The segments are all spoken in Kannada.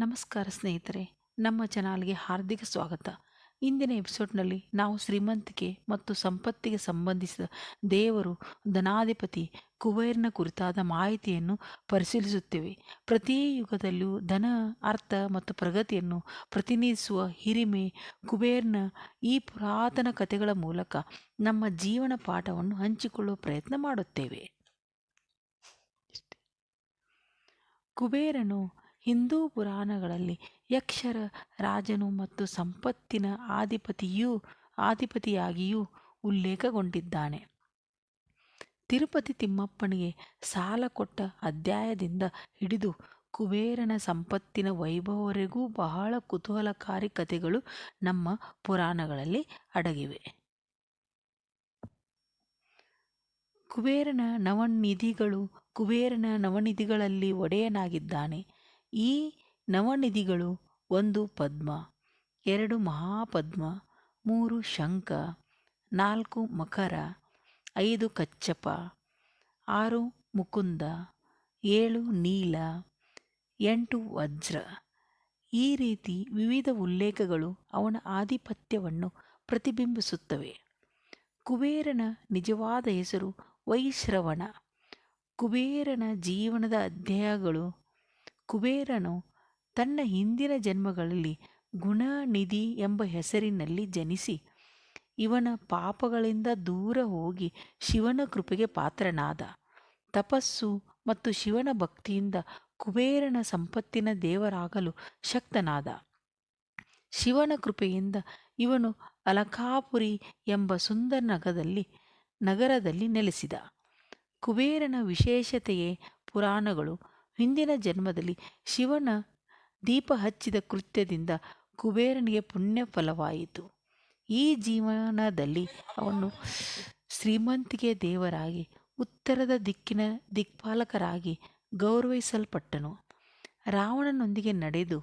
ನಮಸ್ಕಾರ ಸ್ನೇಹಿತರೆ, ನಮ್ಮ ಚಾನಲ್ಗೆ ಹಾರ್ದಿಕ ಸ್ವಾಗತ. ಇಂದಿನ ಎಪಿಸೋಡ್ನಲ್ಲಿ ನಾವು ಶ್ರೀಮಂತಿಕೆ ಮತ್ತು ಸಂಪತ್ತಿಗೆ ಸಂಬಂಧಿಸಿದ ದೇವರು, ಧನಾಧಿಪತಿ ಕುಬೇರನ ಕುರಿತಾದ ಮಾಹಿತಿಯನ್ನು ಪರಿಶೀಲಿಸುತ್ತೇವೆ. ಪ್ರತಿ ಯುಗದಲ್ಲೂ ಧನ, ಅರ್ಥ ಮತ್ತು ಪ್ರಗತಿಯನ್ನು ಪ್ರತಿನಿಧಿಸುವ ಹಿರಿಮೆ ಕುಬೇರನ ಈ ಪುರಾತನ ಕಥೆಗಳ ಮೂಲಕ ನಮ್ಮ ಜೀವನ ಪಾಠವನ್ನು ಹಂಚಿಕೊಳ್ಳುವ ಪ್ರಯತ್ನ ಮಾಡುತ್ತೇವೆ. ಕುಬೇರನು ಹಿಂದೂ ಪುರಾಣಗಳಲ್ಲಿ ಯಕ್ಷರ ರಾಜನು ಮತ್ತು ಸಂಪತ್ತಿನ ಆಧಿಪತಿಯೂ ಆಧಿಪತಿಯಾಗಿಯೂ ಉಲ್ಲೇಖಗೊಂಡಿದ್ದಾನೆ. ತಿರುಪತಿ ತಿಮ್ಮಪ್ಪನಿಗೆ ಸಾಲ ಕೊಟ್ಟ ಅಧ್ಯಾಯದಿಂದ ಹಿಡಿದು ಕುಬೇರನ ಸಂಪತ್ತಿನ ವೈಭವವರೆಗೂ ಬಹಳ ಕುತೂಹಲಕಾರಿ ಕಥೆಗಳು ನಮ್ಮ ಪುರಾಣಗಳಲ್ಲಿ ಅಡಗಿವೆ. ಕುಬೇರನ ನವನಿಧಿಗಳು ಕುಬೇರನ ನವನಿಧಿಗಳಲ್ಲಿ ಒಡೆಯನಾಗಿದ್ದಾನೆ. ಈ ನವನಿಧಿಗಳು ಒಂದು ಪದ್ಮ, ಎರಡು ಮಹಾಪದ್ಮ, ಮೂರು ಶಂಖ, ನಾಲ್ಕು ಮಕರ, ಐದು ಕಚ್ಚಪ, ಆರು ಮುಕುಂದ, ಏಳು ನೀಲ, ಎಂಟು ವಜ್ರ. ಈ ರೀತಿ ವಿವಿಧ ಉಲ್ಲೇಖಗಳು ಅವನ ಆಧಿಪತ್ಯವನ್ನು ಪ್ರತಿಬಿಂಬಿಸುತ್ತವೆ. ಕುಬೇರನ ನಿಜವಾದ ಹೆಸರು ವೈಶ್ರವಣ. ಕುಬೇರನ ಜೀವನದ ಅಧ್ಯಾಯಗಳು ಕುಬೇರನು ತನ್ನ ಹಿಂದಿನ ಜನ್ಮಗಳಲ್ಲಿ ಗುಣನಿಧಿ ಎಂಬ ಹೆಸರಿನಲ್ಲಿ ಜನಿಸಿ, ಇವನ ಪಾಪಗಳಿಂದ ದೂರ ಹೋಗಿ ಶಿವನ ಕೃಪೆಗೆ ಪಾತ್ರನಾದ. ತಪಸ್ಸು ಮತ್ತು ಶಿವನ ಭಕ್ತಿಯಿಂದ ಕುಬೇರನ ಸಂಪತ್ತಿನ ದೇವರಾಗಲು ಶಕ್ತನಾದ. ಶಿವನ ಕೃಪೆಯಿಂದ ಇವನು ಅಲಕಾಪುರಿ ಎಂಬ ಸುಂದರ ನಗರದಲ್ಲಿ ನಗರದಲ್ಲಿ ನೆಲೆಸಿದ. ಕುಬೇರನ ವಿಶೇಷತೆಯೇ ಪುರಾಣಗಳು. ಹಿಂದಿನ ಜನ್ಮದಲ್ಲಿ ಶಿವನ ದೀಪ ಹಚ್ಚಿದ ಕೃತ್ಯದಿಂದ ಕುಬೇರನಿಗೆ ಪುಣ್ಯ ಫಲವಾಯಿತು ಈ ಜೀವನದಲ್ಲಿ ಅವನು ಶ್ರೀಮಂತಿಕೆ ದೇವರಾಗಿ, ಉತ್ತರದ ದಿಕ್ಕಿನ ದಿಕ್ಪಾಲಕರಾಗಿ ಗೌರವಿಸಲ್ಪಟ್ಟನು. ರಾವಣನೊಂದಿಗೆ ನಡೆದು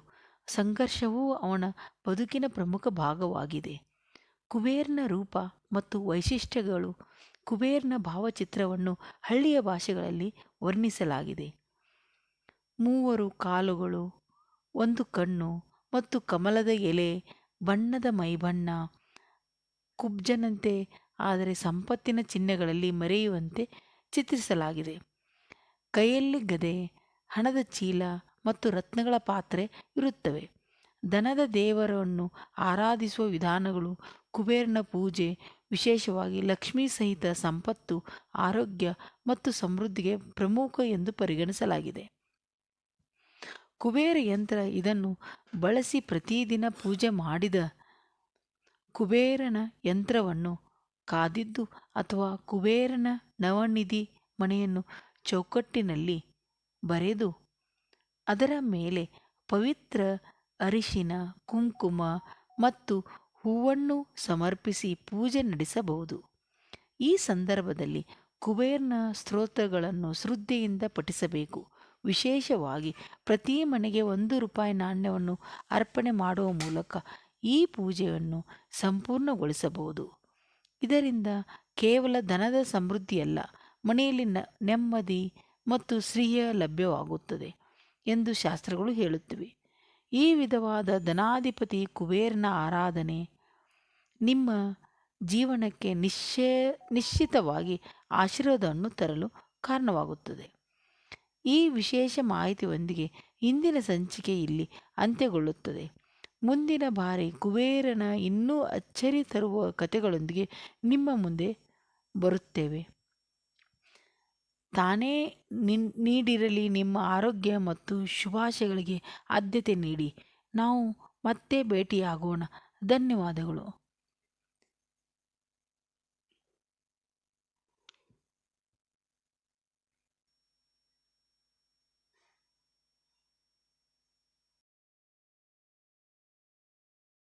ಸಂಘರ್ಷವೂ ಅವನ ಬದುಕಿನ ಪ್ರಮುಖ ಭಾಗವಾಗಿದೆ. ಕುಬೇರನ ರೂಪ ಮತ್ತು ವೈಶಿಷ್ಟ್ಯಗಳು ಕುಬೇರನ ಭಾವಚಿತ್ರವನ್ನು ಹಳ್ಳಿಯ ಭಾಷೆಗಳಲ್ಲಿ ವರ್ಣಿಸಲಾಗಿದೆ. ಮೂವರು ಕಾಲುಗಳು, ಒಂದು ಕಣ್ಣು ಮತ್ತು ಕಮಲದ ಎಲೆ ಬಣ್ಣದ ಮೈಬಣ್ಣ ಕುಬ್ಜನಂತೆ, ಆದರೆ ಸಂಪತ್ತಿನ ಚಿಹ್ನೆಗಳಲ್ಲಿ ಮರೆಯುವಂತೆ ಚಿತ್ರಿಸಲಾಗಿದೆ. ಕೈಯಲ್ಲಿ ಗದೆ, ಹಣದ ಚೀಲ ಮತ್ತು ರತ್ನಗಳ ಪಾತ್ರೆ ಇರುತ್ತವೆ. ದನದ ದೇವರನ್ನು ಆರಾಧಿಸುವ ವಿಧಾನಗಳು, ಕುಬೇರನ ಪೂಜೆ, ವಿಶೇಷವಾಗಿ ಲಕ್ಷ್ಮೀ ಸಹಿತ ಸಂಪತ್ತು, ಆರೋಗ್ಯ ಮತ್ತು ಸಮೃದ್ಧಿಗೆ ಪ್ರಮುಖ ಎಂದು ಪರಿಗಣಿಸಲಾಗಿದೆ. ಕುಬೇರ ಯಂತ್ರ ಇದನ್ನು ಬಳಸಿ ಪ್ರತಿದಿನ ಪೂಜೆ ಮಾಡಿದ ಕುಬೇರನ ಯಂತ್ರವನ್ನು ಕಾದಿದ್ದು ಅಥವಾ ಕುಬೇರನ ನವನಿಧಿ ಮನೆಯನ್ನು ಚೌಕಟ್ಟಿನಲ್ಲಿ ಬರೆದು ಅದರ ಮೇಲೆ ಪವಿತ್ರ ಅರಿಶಿನ, ಕುಂಕುಮ ಮತ್ತು ಹೂವನ್ನು ಸಮರ್ಪಿಸಿ ಪೂಜೆ ನಡೆಸಬಹುದು. ಈ ಸಂದರ್ಭದಲ್ಲಿ ಕುಬೇರನ ಸ್ತೋತ್ರಗಳನ್ನು ಶ್ರದ್ಧೆಯಿಂದ ಪಠಿಸಬೇಕು. ವಿಶೇಷವಾಗಿ ಪ್ರತಿ ಮನೆಗೆ ಒಂದು ರೂಪಾಯಿ ನಾಣ್ಯವನ್ನು ಅರ್ಪಣೆ ಮಾಡುವ ಮೂಲಕ ಈ ಪೂಜೆಯನ್ನು ಸಂಪೂರ್ಣಗೊಳಿಸಬಹುದು. ಇದರಿಂದ ಕೇವಲ ಧನದ ಸಮೃದ್ಧಿಯಲ್ಲ, ಮನೆಯಲ್ಲಿ ನೆಮ್ಮದಿ ಮತ್ತು ಸ್ತ್ರೀಯ ಲಭ್ಯವಾಗುತ್ತದೆ ಎಂದು ಶಾಸ್ತ್ರಗಳು ಹೇಳುತ್ತಿವೆ. ಈ ವಿಧವಾದ ಧನಾಧಿಪತಿ ಕುಬೇರನ ಆರಾಧನೆ ನಿಮ್ಮ ಜೀವನಕ್ಕೆ ನಿಶ್ಚಯ, ನಿಶ್ಚಿತವಾಗಿ ಆಶೀರ್ವಾದವನ್ನು ತರಲು ಕಾರಣವಾಗುತ್ತದೆ. ಈ ವಿಶೇಷ ಮಾಹಿತಿಯೊಂದಿಗೆ ಇಂದಿನ ಸಂಚಿಕೆ ಇಲ್ಲಿ ಅಂತ್ಯಗೊಳ್ಳುತ್ತದೆ. ಮುಂದಿನ ಬಾರಿ ಕುಬೇರನ ಇನ್ನೂ ಅಚ್ಚರಿ ತರುವ ಕಥೆಗಳೊಂದಿಗೆ ನಿಮ್ಮ ಮುಂದೆ ಬರುತ್ತೇವೆ. ತಾನೇ ನಿನ್, ನೀಡಿರಲಿ ನಿಮ್ಮ ಆರೋಗ್ಯ ಮತ್ತು ಶುಭಾಶಯಗಳಿಗೆ ಆದ್ಯತೆ ನೀಡಿ. ನಾವು ಮತ್ತೆ ಭೇಟಿಯಾಗೋಣ. ಧನ್ಯವಾದಗಳು.